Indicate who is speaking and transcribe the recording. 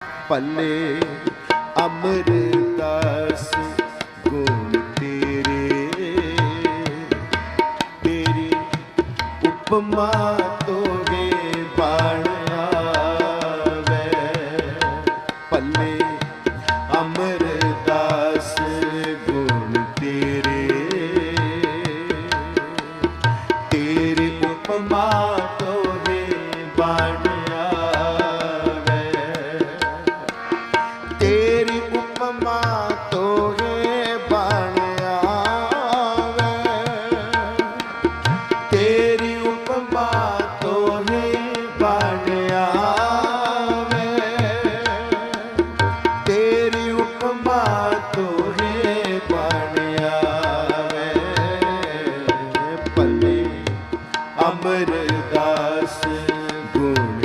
Speaker 1: ਪੱਲੇ ਅਮਰਦਾਸ, ਗੁਣ ਤੇਰੇ। ਤੇਰੀ ਉਪਮਾ ਤੋਗੇ ਬਾਣ ਆਵੇ। ਪੱਲੇ ਅਮਰਦਾਸ, ਗੁਣ ਤੇਰੇ। ਤੇਰੀ ਉਪਮਾ ਬਰਦਾਸ ਗੁਣ